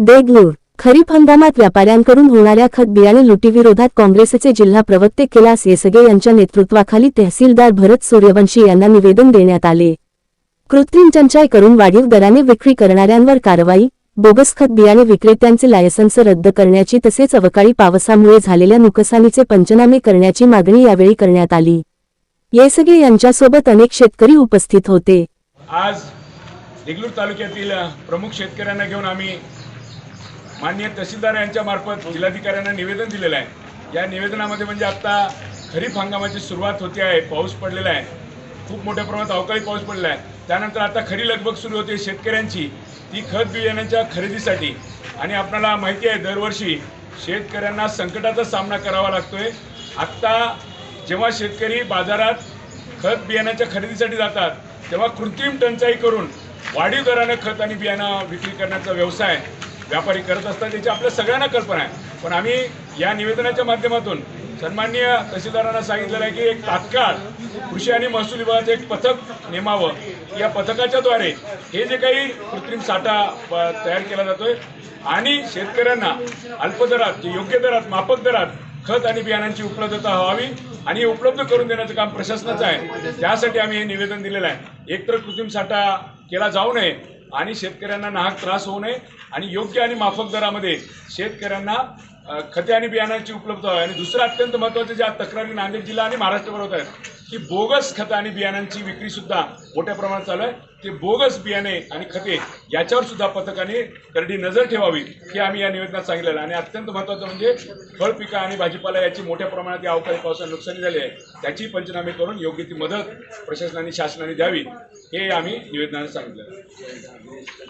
देगलूर खरीप हंगामात व्यापाऱ्यांकडून होणाऱ्या खत बियाणे लुटीविरोधात काँग्रेसचे जिल्हा प्रवक्ते कैलास येसगे यांच्या नेतृत्वाखाली तहसीलदार भरत सूर्यवंशी यांना निवेदन देण्यात आले. कृत्रिम टंचाई करून वाढीव दराने विक्री करणाऱ्यांवर कारवाई बोगस खत बियाणे विक्रेत्यांचे लायसन्स रद्द करण्याची तसेच अवकाळी पावसामुळे झालेल्या नुकसानीचे पंचनामे करण्याची मागणी यावेळी करण्यात आली. येसगे यांच्यासोबत अनेक शेतकरी उपस्थित होते. आज देगलूर तालुक्यातील प्रमुख शेतकऱ्यांना घेऊन आम्ही माननीय तहसीलदार यांच्या मार्फत जिल्हाधिकाऱ्यांना निवेदन दिलेलं आहे. या निवेदनामध्ये म्हणजे आत्ता खरीप हंगामाची सुरुवात होते आहे पाऊस पडलेला आहे. खूप मोठ्या प्रमाणात अवकाळी पाऊस पडला आहे. त्यानंतर आता खरी लगबग सुरू होते शेतकऱ्यांची. ती खत बियाण्याच्या खरेदीसाठी. आणि आपल्याला माहिती आहे दरवर्षी शेतकऱ्यांना संकटाचा सामना करावा लागतोय. आत्ता जेव्हा शेतकरी बाजारात खत बियाण्याच्या खरेदीसाठी जातात तेव्हा कृत्रिम टंचाई करून वाढीव दराने खत आणि बियाणं विक्री करण्याचा व्यवसाय व्यापारी करत असतात याची आपल्या सगळ्यांना कल्पना आहे. पण आम्ही या निवेदनाच्या माध्यमातून सन्माननीय तहसीलदारांना सांगितलेलं आहे की एक तात्काळ कृषी आणि महसूल विभागाचं एक पथक नेमावं. या पथकाच्याद्वारे हे जे काही कृत्रिम साठा तयार केला जातोय आणि शेतकऱ्यांना अल्प दरात योग्य दरात माफक दरात खत आणि बियाणांची उपलब्धता व्हावी आणि उपलब्ध करून देण्याचं काम प्रशासनाचं आहे. त्यासाठी आम्ही हे निवेदन दिलेलं आहे. एकतर कृत्रिम साठा केला जाऊ नये आणि शेतकऱ्यांना नाहक त्रास होऊ नये आणि योग्य आणि माफक दरामध्ये शेतकऱ्यांना खते आणि बियाणांची उपलब्ध आहे आणि दुसरं अत्यंत महत्त्वाचं ज्या तक्रारी नांदेड जिल्हा आणि महाराष्ट्रभर होत आहेत. की बोगस खतं आणि बियाणांची विक्री सुद्धा मोठ्या प्रमाणात चालू आहे. ते बोगस बियाणे आणि खते याच्यावर सुद्धा पथकाने करडी नजर ठेवावी हे आम्ही या निवेदनात सांगितलेलं आणि अत्यंत महत्त्वाचं म्हणजे फळ पिकं आणि भाजीपाला याची मोठ्या प्रमाणात या अवकाळी पावसाने नुकसानी झाली आहे. त्याची पंचनामे करून योग्य ती मदत प्रशासनाने शासनाने द्यावी हे आम्ही निवेदनाने सांगितलं